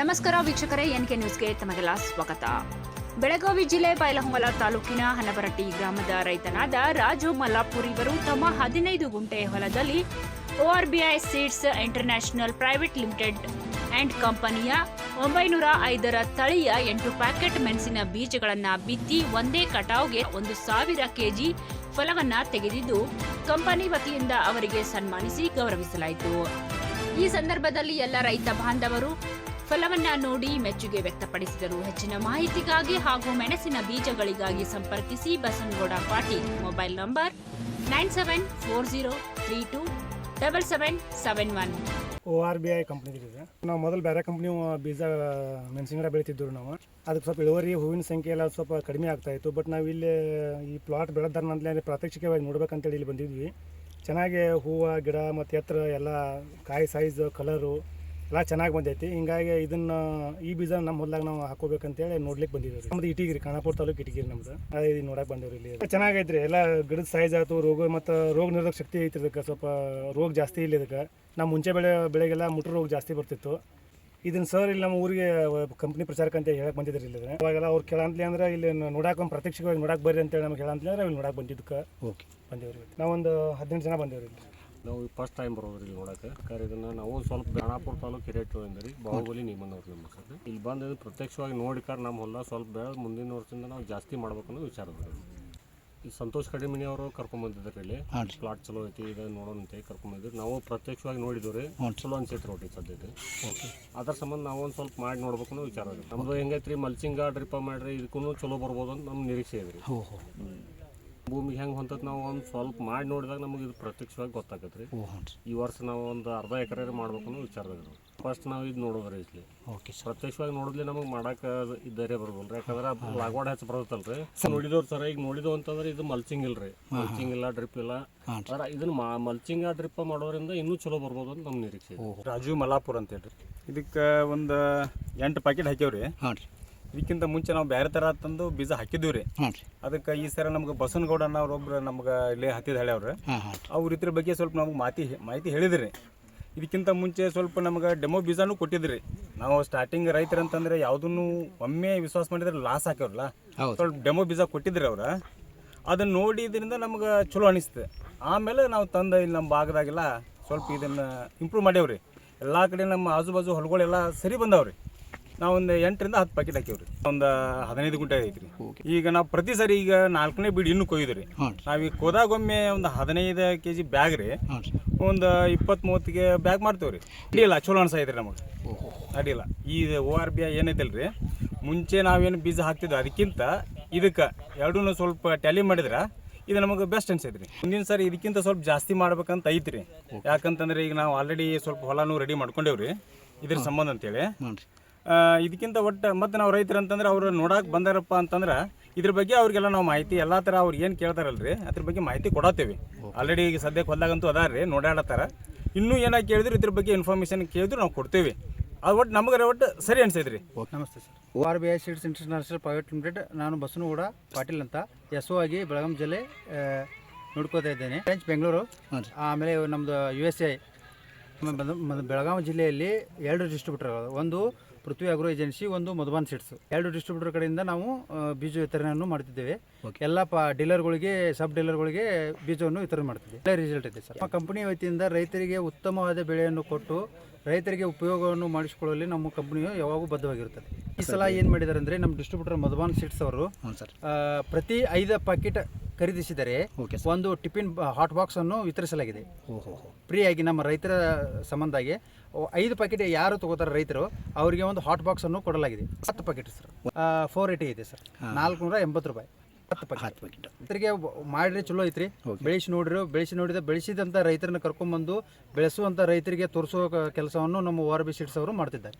ನಮಸ್ಕಾರ ವೀಕ್ಷಕರೇ N K ನ್ಯೂಸ್ಗೆ ತಮಗೆಲ್ಲ ಸ್ವಾಗತ. ಬೆಳಗಾವಿ ಜಿಲ್ಲೆ ಬೈಲಹೊಂಗಲ ತಾಲೂಕಿನ ಹನಬರಟ್ಟಿ ಗ್ರಾಮದ ರೈತನಾದ ರಾಜು ಮಲ್ಲಾಪುರ್ ಇವರು ತಮ್ಮ ಹದಿನೈದು ಗುಂಟೆ ಹೊಲದಲ್ಲಿ ORBI seeds international private limited and ಕಂಪನಿಯ ಒಂಬೈನೂರ ಐದರ ತಳಿಯ ಎಂಟು ಪ್ಯಾಕೆಟ್ ಮೆಣಸಿನ ಬೀಜಗಳನ್ನು ಬಿತ್ತಿ ಒಂದೇ ಕಟಾವ್ಗೆ ಒಂದು ಸಾವಿರ ಕೆಜಿ ಫಲವನ್ನು ತೆಗೆದಿದ್ದು ಕಂಪನಿ ವತಿಯಿಂದ ಅವರಿಗೆ ಸನ್ಮಾನಿಸಿ ಗೌರವಿಸಲಾಯಿತು. ಈ ಸಂದರ್ಭದಲ್ಲಿ ಎಲ್ಲ ರೈತ ಬಾಂಧವರು ಫಲವನ್ನ ನೋಡಿ ಮೆಚ್ಚುಗೆ ವ್ಯಕ್ತಪಡಿಸಿದರು. ಹೆಚ್ಚಿನ ಮಾಹಿತಿಗಾಗಿ ಹಾಗೂ ಮೆಣಸಿನ ಬೀಜಗಳಿಗಾಗಿ ಸಂಪರ್ಕಿಸಿ Basanagouda Patil. Mobile number nine seven four zero three two double seven seven one. O R B I company ಇದೆ. ನಾವು ಮೊದಲು ಬೇರೆ ಕಂಪ್ನಿ ಬೀಜ, ಮೆಣಸಿನ ಬೆಳೀತಿದ್ದರು ನಾವು. ಅದಕ್ಕೆ ಸ್ವಲ್ಪ ಇಳುವರಿ, ಹೂವಿನ ಸಂಖ್ಯೆ ಎಲ್ಲ ಸ್ವಲ್ಪ ಕಡಿಮೆ ಆಗ್ತಾ ಇತ್ತು. ಬಟ್ ನಾವು ಇಲ್ಲಿ ಈ ಪ್ಲಾಟ್ ಬೆಳೆದಾರ್ನಂತಲೇ ಪ್ರಾತ್ಯಕ್ಷಿಕವಾಗಿ ನೋಡ್ಬೇಕಂತೇಳಿ ಇಲ್ಲಿ ಬಂದಿದ್ವಿ. ಚೆನ್ನಾಗಿ ಹೂವು, ಗಿಡ ಮತ್ತು ಎತ್ತರ ಎಲ್ಲ ಕಾಯಿ ಸೈಜ್ ಕಲರು ಎಲ್ಲ ಚೆನ್ನಾಗಿ ಬಂದೈತಿ. ಹಿಂಗಾಗಿ ಇದನ್ನ ಈ ಬೀಜ ನಮ್ಮ ಹೊಲ್ದಾಗ ನಾವು ಹಾಕೋಬೇಕಂತೇಳಿ ನೋಡ್ಲಿಕ್ಕೆ ಬಂದಿದ್ದೀವಿ ನಮ್ದು ಇಟಿಗಿರಿ ಖಾನಾಪುರ ತಾಲೂಕು ಇಟಿಗಿರಿ ನಮ್ದು. ಅದೇ ಇದು ನೋಡಕ್ಕೆ ಬಂದೇವ್ರಿ ಇಲ್ಲಿ. ಚೆನ್ನಾಗೈತ್ರಿ. ಎಲ್ಲ ಗಿಡದ ಸೈಜ್ ಆಯ್ತು ರೋಗ ಮತ್ತು ರೋಗ ನಿರೋಧಕ ಶಕ್ತಿ ಐತಿ ಇದಕ್ಕೆ. ಸ್ವಲ್ಪ ರೋಗ ಜಾಸ್ತಿ ಇಲ್ಲ ಇದಕ್ಕೆ. ನಾವು ಮುಂಚೆ ಬೆಳೆ ಬೆಳೆಗೆಲ್ಲ ಮುಟ್ರ ರೋಗ ಜಾಸ್ತಿ ಬರ್ತಿತ್ತು. ಇದನ್ನ ಸರ್ ಇಲ್ಲಿ ನಮ್ಮ ಊರಿಗೆ ಕಂಪ್ನಿ ಪ್ರಚಾರಕ್ಕೆ ಅಂತ ಹೇಳಕ್ ಬಂದಿದ್ರಿ ಇಲ್ಲಿ ಅವಾಗೆಲ್ಲ ಅವ್ರು ಕೇಳಂತಲಿ ಅಂದ್ರೆ ಇಲ್ಲಿ ನೋಡಕ್ಕೆ ಒಂದು ಪ್ರತ್ಯಕ್ಷವಾಗಿ ನೋಡಕ್ಕೆ ಬರ್ರಿ ಅಂತೇಳಿ ನಮ್ಗೆ ಹೇಳಂತಲಿ ಅಂದ್ರೆ ಇಲ್ಲಿ ನೋಡಕ್ಕೆ ಬಂದಿದ್ದಕ್ಕೆ. ಓಕೆ. ಬಂದೇವ್ರಿ. ನಾವೊಂದು ಹದಿನೆಂಟು ಜನ ಬಂದೇವ್ರಿ ಇಲ್ಲಿ. ನಾವು ಫಸ್ಟ್ ಟೈಮ್ ಬರೋದ್ರಿ ಇಲ್ಲಿ ನೋಡಕ್ಕೆ. ಖರೆ ಇದನ್ನ ನಾವು ಸ್ವಲ್ಪ ಖಾನಾಪುರ ತಾಲೂಕು ಹಿರೇಟು ಎಂದ್ರಿ ಬಾಹುಬಲಿ ನಿಮ್ಮನ್ನವ್ರು ನಮ್ಮ ಸರ್ ಇಲ್ಲಿ ಬಂದು ಇದು ಪ್ರತ್ಯಕ್ಷವಾಗಿ ನೋಡಿಕಾರ ನಮ್ಮ ಹೊಲ ಸ್ವಲ್ಪ ಬೆಳೆದು ಮುಂದಿನ ವರ್ಷದಿಂದ ನಾವು ಜಾಸ್ತಿ ಮಾಡ್ಬೇಕು ಅನ್ನೋ ವಿಚಾರ ಈ ಸಂತೋಷ್ ಕಡಿಮಿನಿ ಅವರು ಕರ್ಕೊಂಬಂದಿದ್ದಾರೆ ಇಲ್ಲಿ. ಸ್ಲಾಟ್ ಪ್ಲಾಟ್ ಚಲೋ ಐತಿ ಇದು ನೋಡೋಣ ಅಂತ ಕರ್ಕೊಂಬಂದಿದ್ರು ನಾವು ಪ್ರತ್ಯಕ್ಷವಾಗಿ ನೋಡಿದ್ವಿ ರೀ. ಚಲೋ ಅನ್ಸೈತಿ ರೋಟಿ ಸದ್ಯಕ್ಕೆ. ಅದ್ರ ಸಂಬಂಧ ನಾವು ಒಂದು ಸ್ವಲ್ಪ ಮಾಡಿ ನೋಡ್ಬೇಕು ಅನ್ನೋ ವಿಚಾರ ನಮ್ದು ಹೆಂಗೈತ್ರಿ ಮಲ್ಚಿಂಗ ಡ್ರಿಪ ಮಾಡ್ರಿ ಇದಕ್ಕೂ ಚಲೋ ಬರ್ಬೋದು ಅಂತ ನಮ್ಮ ನಿರೀಕ್ಷೆ ಇದೆ ಹೋ ಹೋ. ಭೂಮಿಗೆ ಹೆಂಗೆ ಹೊಂತತ್ ನಾವು ಒಂದು ಸ್ವಲ್ಪ ಮಾಡಿ ನೋಡಿದಾಗ ನಮಗೆ ಇದು ಪ್ರತ್ಯಕ್ಷವಾಗಿ ಗೊತ್ತಾಗತ್ತೆ ರೀ. ಈ ವರ್ಷ ನಾವು ಒಂದು ಅರ್ಧ ಎಕರೆ ಮಾಡ್ಬೇಕು ಅನ್ನೋ ವಿಚಾರದಾಗ ಫಸ್ಟ್ ನಾವು ಇದು ನೋಡೋದ್ರಿ ಇಲ್ಲಿ. ಓಕೆ ಪ್ರತ್ಯಕ್ಷವಾಗಿ ನೋಡಿದ್ಲಿ ನಮಗೆ ಮಾಡಕ್ಕೆ ಇದ್ದಾರೆ ಬರೋದಿಲ್ಲ ಯಾಕಂದ್ರೆ ಲಾಗ್ವಾಡ್ ಹೆಚ್ಚು ಬರುತ್ತಲ್ರಿ. ನೋಡಿದವ್ರು ಸರ್ ಈಗ ನೋಡಿದವು ಅಂತಂದ್ರೆ ಇದು ಮಲ್ಚಿಂಗ್ ಇಲ್ರಿ. ಮಲ್ಚಿಂಗ್ ಇಲ್ಲ ಡ್ರಿಪ್ ಇಲ್ಲ. ಆದ್ರೆ ಇದನ್ನ ಮಲ್ಚಿಂಗ್ ಡ್ರಿಪ್ ಮಾಡೋದ್ರಿಂದ ಇನ್ನೂ ಚಲೋ ಬರ್ಬೋದು ಅಂತ ನಮ್ಮ ನಿರೀಕ್ಷೆ ಇದೆ. ರಾಜು ಮಲಾಪುರ್ ಅಂತ ಹೇಳ್ರಿ. ಇದಕ್ಕೆ ಒಂದು ಎಂಟು ಪ್ಯಾಕೆಟ್ ಹಾಕ್ಯಾವ್ರಿ. ಹಾಂ ರೀ. ಇದಕ್ಕಿಂತ ಮುಂಚೆ ನಾವು ಬೇರೆ ಥರ ತಂದು ಬೀಜ ಹಾಕಿದ್ದೀವಿ ರೀ ಹಾಂ ರೀ. ಅದಕ್ಕೆ ಈ ಸರ ನಮ್ಗೆ ಬಸವನಗೌಡ ಅನ್ನೋರೊಬ್ರು ನಮ್ಗೆ ಇಲ್ಲೇ ಹತ್ತಿದ ಹೇಳ್ಯಾವ್ರಿ. ಹಾಂ ಹಾಂ ರೀ. ಅವ್ರ ಇದ್ರ ಬಗ್ಗೆ ಸ್ವಲ್ಪ ನಮ್ಗೆ ಮಾಹಿತಿ ಮಾಹಿತಿ ಹೇಳಿದ್ರಿ. ಇದಕ್ಕಿಂತ ಮುಂಚೆ ಸ್ವಲ್ಪ ನಮ್ಗೆ ಡೆಮೋ ಬೀಜನೂ ಕೊಟ್ಟಿದ್ರಿ. ನಾವು ಸ್ಟಾರ್ಟಿಂಗ್ ರೈತರ ಅಂತಂದ್ರೆ ಯಾವುದನ್ನು ಒಮ್ಮೆ ವಿಶ್ವಾಸ ಮಾಡಿದ್ರೆ ಲಾಸ್ ಹಾಕ್ಯವ್ರಲ್ಲ. ಹೌದು. ಸ್ವಲ್ಪ ಡೆಮೋ ಬೀಜ ಕೊಟ್ಟಿದ್ರಿ ಅವ್ರ. ಅದನ್ನ ನೋಡಿದ್ರಿಂದ ನಮ್ಗೆ ಚಲೋ ಅನಿಸ್ತದೆ ಆಮೇಲೆ ನಾವು ತಂದ ಇಲ್ಲಿ ನಮ್ಮ ಭಾಗದಾಗೆಲ್ಲ ಸ್ವಲ್ಪ ಇದನ್ನ ಇಂಪ್ರೂವ್ ಮಾಡೇವ್ರಿ ಎಲ್ಲ ಕಡೆ ನಮ್ಮ ಆಜು ಬಾಜು ಹೊಲಗಳೆಲ್ಲ ಸರಿ ಬಂದಾವ್ರಿ. ನಾವೊಂದು ಎಂಟರಿಂದ ಹತ್ತು ಪ್ಯಾಕೆಟ್ ಹಾಕಿವ್ರಿ. ಒಂದು ಹದಿನೈದು ಗುಂಟೆ ಐತ್ರಿ. ಈಗ ನಾವು ಪ್ರತಿ ಸರಿ ಈಗ ನಾಲ್ಕನೇ ಬೀಡ್ ಇನ್ನೂ ಕೊಯ್ದ್ರಿ ನಾವು ರೀ. ನಾವೀಗ ಕೋದಾಗೊಮ್ಮೆ ಒಂದು ಹದಿನೈದು ಕೆ ಜಿ ಬ್ಯಾಗ್ ರೀ. ಒಂದು ಇಪ್ಪತ್ತು ಮೂವತ್ತಿಗೆ ಬ್ಯಾಗ್ ಮಾಡ್ತೇವೆ ರೀ ಅಡ್ಡಿಲ್ಲ ಚಲೋ ಅನ್ಸೈತ್ರಿ ನಮಗೆ. ಓಹೋ. ಅಡ್ಡಿಲ್ಲ ಈ ಓ ಆರ್ ಬಿ ಐ ಏನೈತಲ್ರಿ ಮುಂಚೆ ನಾವೇನು ಬೀಜ ಹಾಕ್ತಿದ್ವಿ ಅದಕ್ಕಿಂತ ಇದಕ್ಕೆ ಎರಡೂ ಸ್ವಲ್ಪ ಟ್ಯಾಲಿ ಮಾಡಿದ್ರೆ ಇದು ನಮಗೆ ಬೆಸ್ಟ್ ಅನ್ಸೈತ್ರಿ. ಮುಂದಿನ ಸರಿ ಇದಕ್ಕಿಂತ ಸ್ವಲ್ಪ ಜಾಸ್ತಿ ಮಾಡ್ಬೇಕಂತ ಐತ್ರಿ. ಯಾಕಂತಂದ್ರೆ ಈಗ ನಾವು ಆಲ್ರೆಡಿ ಸ್ವಲ್ಪ ಹೊಲನೂ ರೆಡಿ ಮಾಡ್ಕೊಂಡೇವ್ರಿ. ಇದ್ರ ಸಂಬಂಧ ಅಂತೇಳಿ. ಇದಕ್ಕಿಂತ ಒಟ್ಟು ಮತ್ತೆ ನಾವು ರೈತರು ಅಂತಂದ್ರೆ ಅವರು ನೋಡಕ್ಕೆ ಬಂದಾರಪ್ಪ ಅಂತಂದ್ರೆ ಇದ್ರ ಬಗ್ಗೆ ಅವ್ರಿಗೆಲ್ಲ ನಾವು ಮಾಹಿತಿ ಎಲ್ಲ ಥರ ಅವ್ರು ಏನು ಕೇಳ್ತಾರಲ್ರಿ ಅದ್ರ ಬಗ್ಗೆ ಮಾಹಿತಿ ಕೊಡತ್ತೇವೆ. ಆಲ್ರೆಡಿ ಈಗ ಸದ್ಯಕ್ಕೆ ಹೊಲ್ದಾಗಂತೂ ಅದಾರ ನೋಡಾಡತ್ತಾರ ಇನ್ನೂ ಏನಾಗಿ ಕೇಳಿದ್ರು ಇದ್ರ ಬಗ್ಗೆ ಇನ್ಫಾರ್ಮೇಷನ್ ಕೇಳಿದ್ರು ನಾವು ಕೊಡ್ತೇವೆ. ಅದು ಒಟ್ಟು ನಮಗೆ ಒಟ್ಟು ಸರಿ ಅನ್ಸೈತ್ರಿ. ನಮಸ್ತೆ sir. O R B I seeds international private limited ನಾನು ಬಸವನಗೌಡ ಪಾಟೀಲ್ ಅಂತ. ಎಸ್ ಒ ಆಗಿ ಬೆಳಗಾಂ ಜಿಲ್ಲೆ ನೋಡ್ಕೋತಾ ಇದ್ದೇನೆ. ಫ್ರೆಂಚ್ ಬೆಂಗಳೂರು ರೀ. ಆಮೇಲೆ ನಮ್ಮದು ಯು ಎಸ್ ಎ ಬೆಳಗಾವಿ ಜಿಲ್ಲೆಯಲ್ಲಿ ಎರಡು ಡಿಸ್ಟ್ರಿಬ್ಯೂಟರ್ ಒಂದು ಪೃಥ್ವಿ ಅಗ್ರೋ ಏಜೆನ್ಸಿ ಒಂದು ಮಧುಬಾನ್ ಸೀಡ್ಸ್ ಎರಡು ಡಿಸ್ಟ್ರಿಬ್ಯೂಟರ್ ಕಡೆಯಿಂದ ನಾವು ಬೀಜ ವಿತರಣೆಯನ್ನು ಮಾಡ್ತಿದ್ದೇವೆ. ಎಲ್ಲ ಪ ಡೀಲರ್ಗಳಿಗೆ ಸಬ್ ಡೀಲರ್ಗಳಿಗೆ ಬೀಜವನ್ನು ವಿತರಣೆ ಮಾಡ್ತಿದ್ದೇವೆ. ಒಳ್ಳೆ ರಿಸಲ್ಟ್ ಇದೆ ಸರ್. ನಮ್ಮ ಕಂಪನಿ ವತಿಯಿಂದ ರೈತರಿಗೆ ಉತ್ತಮವಾದ ಬೆಳೆಯನ್ನು ಕೊಟ್ಟು ರೈತರಿಗೆ ಉಪಯೋಗವನ್ನು ಮಾಡಿಸಿಕೊಳ್ಳಲು ನಮ್ಮ ಕಂಪನಿಯು ಯಾವಾಗೂ ಬದ್ಧವಾಗಿರುತ್ತದೆ. ಈ ಸಲ ಏನು ಮಾಡಿದ್ದಾರೆ ಅಂದರೆ ನಮ್ಮ ಡಿಸ್ಟ್ರಿಬ್ಯೂಟರ್ ಮಧುಬಾನ್ ಸೀಡ್ಸ್ ಅವರು ಪ್ರತಿ ಐದು ಪ್ಯಾಕೆಟ್ ಖರೀದಿಸಿದರೆ ಓಕೆ ಒಂದು ಟಿಫಿನ್ ಹಾಟ್ ಬಾಕ್ಸ್ ಅನ್ನು ವಿತರಿಸಲಾಗಿದೆ. ಓಹೋ ಫ್ರೀಯಾಗಿ ನಮ್ಮ ರೈತರ ಸಂಬಂಧಾಗಿ ಐದು ಪ್ಯಾಕೆಟ್ ಯಾರು ತಗೋತಾರೆ ರೈತರು ಅವರಿಗೆ ಒಂದು ಹಾಟ್ ಬಾಕ್ಸ್ ಅನ್ನು ಕೊಡಲಾಗಿದೆ. ಹತ್ತು ಪ್ಯಾಕೆಟ್ ಸರ್. ಫೋರ್ ಏಟಿ ಇದೆ ಸರ್. ನಾಲ್ಕುನೂರ ಎಂಬತ್ತು ರೂಪಾಯಿ. ಹತ್ತು ಪ್ಯಾಕೆಟ್ ಹತ್ತು ಪ್ಯಾಕೆಟ್ ರೈತರಿಗೆ ಮಾಡಿರಿ ಚಲೋ ಐತ್ರಿ. ಬೆಳೆಸಿ ನೋಡ್ರಿ ಬೆಳೆಸಿ ನೋಡಿದ ಬೆಳೆಸಿದಂಥ ರೈತರನ್ನ ಕರ್ಕೊಂಡ್ಬಂದು ಬೆಳೆಸುವಂಥ ರೈತರಿಗೆ ತೋರಿಸುವ ಕೆಲಸವನ್ನು ನಮ್ಮ ಓ ಆರ್ ಬಿ ಸೀಟ್ಸ್ ಅವರು ಮಾಡ್ತಿದ್ದಾರೆ.